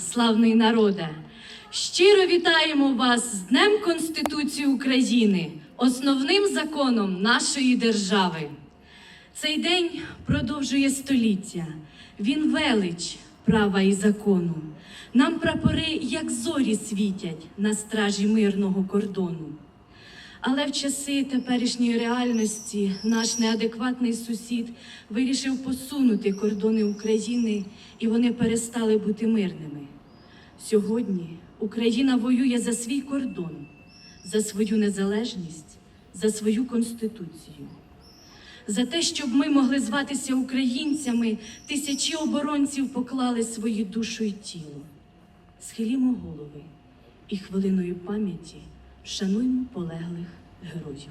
славний народе! Щиро вітаємо вас з Днем Конституції України, основним законом нашої держави. Цей день продовжує століття. Він велич права і закону. Нам прапори, як зорі, світять на стражі мирного кордону. Але в часи теперішньої реальності наш неадекватний сусід вирішив посунути кордони України, і вони перестали бути мирними. Сьогодні Україна воює за свій кордон, за свою незалежність, за свою конституцію. За те, щоб ми могли зватися українцями, тисячі оборонців поклали свою душу і тіло. Схилімо голови і хвилиною пам'яті вшануймо полеглих героїв.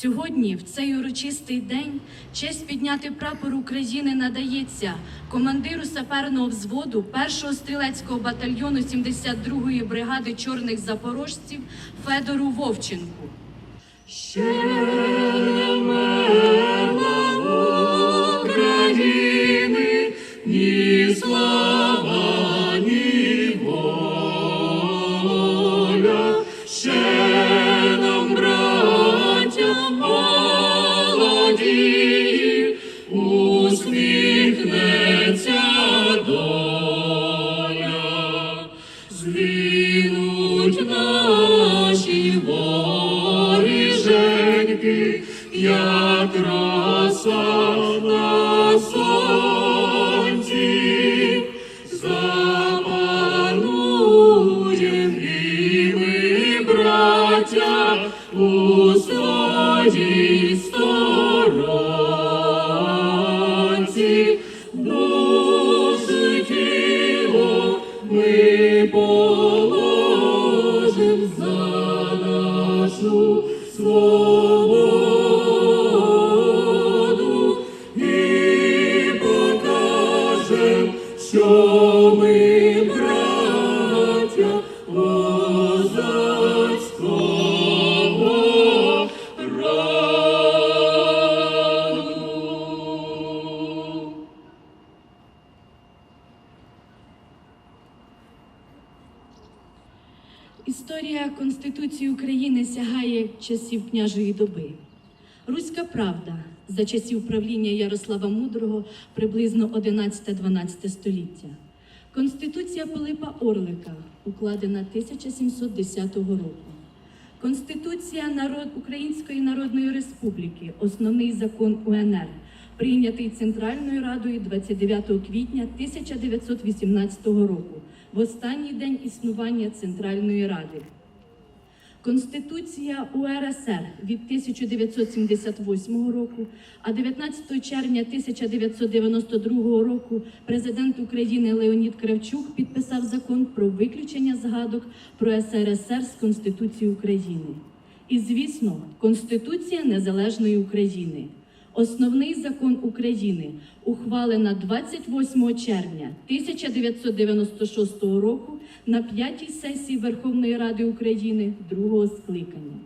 Сьогодні, в цей урочистий день, честь підняти прапор України надається командиру саперного взводу 1-го стрілецького батальйону 72-ї бригади чорних запорожців Федору Вовченку. України, наші воріженьки, як роса на сонці, у своїй Історія Конституції України сягає часів княжої доби. Руська правда за часів правління Ярослава Мудрого приблизно 11-12 століття. Конституція Пилипа Орлика, укладена 1710 року. Конституція народ Української Народної Республіки, основний закон УНР, прийнятий Центральною Радою 29 квітня 1918 року, в останній день існування Центральної Ради. Конституція УРСР від 1978 року, а 19 червня 1992 року президент України Леонід Кравчук підписав закон про виключення згадок про СРСР з Конституції України. І, звісно, Конституція Незалежної України. Основний закон України ухвалена 28 червня 1996 року на п'ятій сесії Верховної Ради України другого скликання.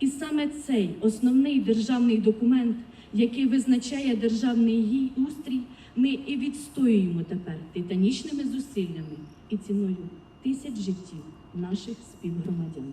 І саме цей основний державний документ, який визначає державний її устрій, ми і відстоюємо тепер титанічними зусиллями і ціною тисяч життів наших співгромадян.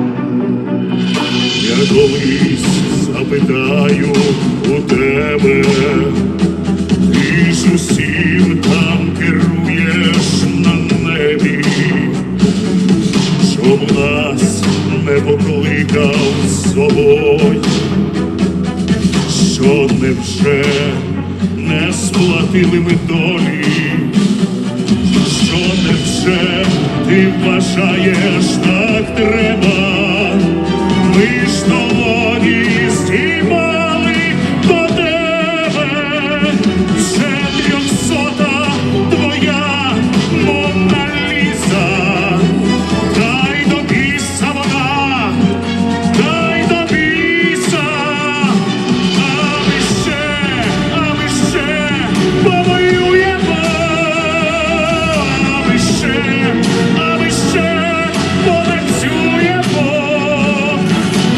Колись запитаю у тебе, ти ж усім там керуєш на небі, щоб нас не покликав з собою, що невже не сплатили ми долі, що невже ти вважаєш так треба.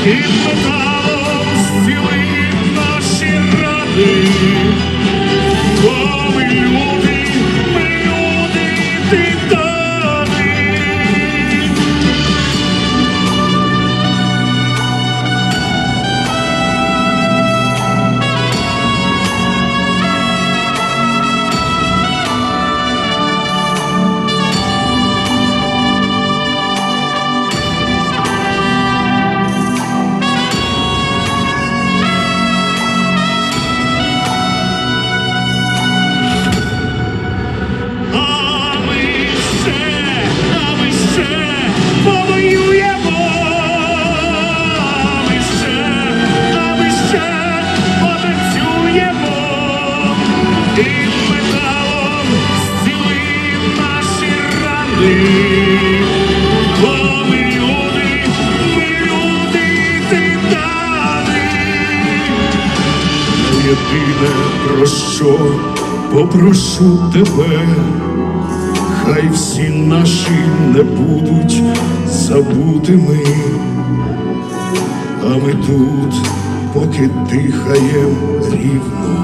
Металом зцілим наші рани, коли люди, що попрошу тебе, хай всі наші не будуть забутими, а ми тут, поки дихаєм рівно,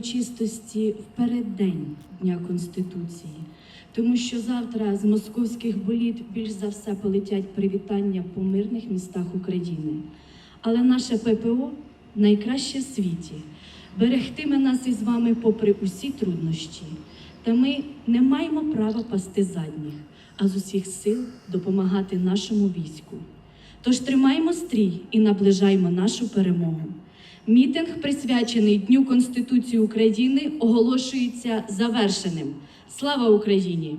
урочистості в переддень Дня Конституції, тому що завтра з московських боліт більш за все полетять привітання по мирних містах України. Але наше ППО найкраще в світі, берегтиме нас із вами попри усі труднощі. Та ми не маємо права пасти задніх, а з усіх сил допомагати нашому війську. Тож тримаймо стрій і наближаймо нашу перемогу. Мітинг, присвячений Дню Конституції України, оголошується завершеним. Слава Україні!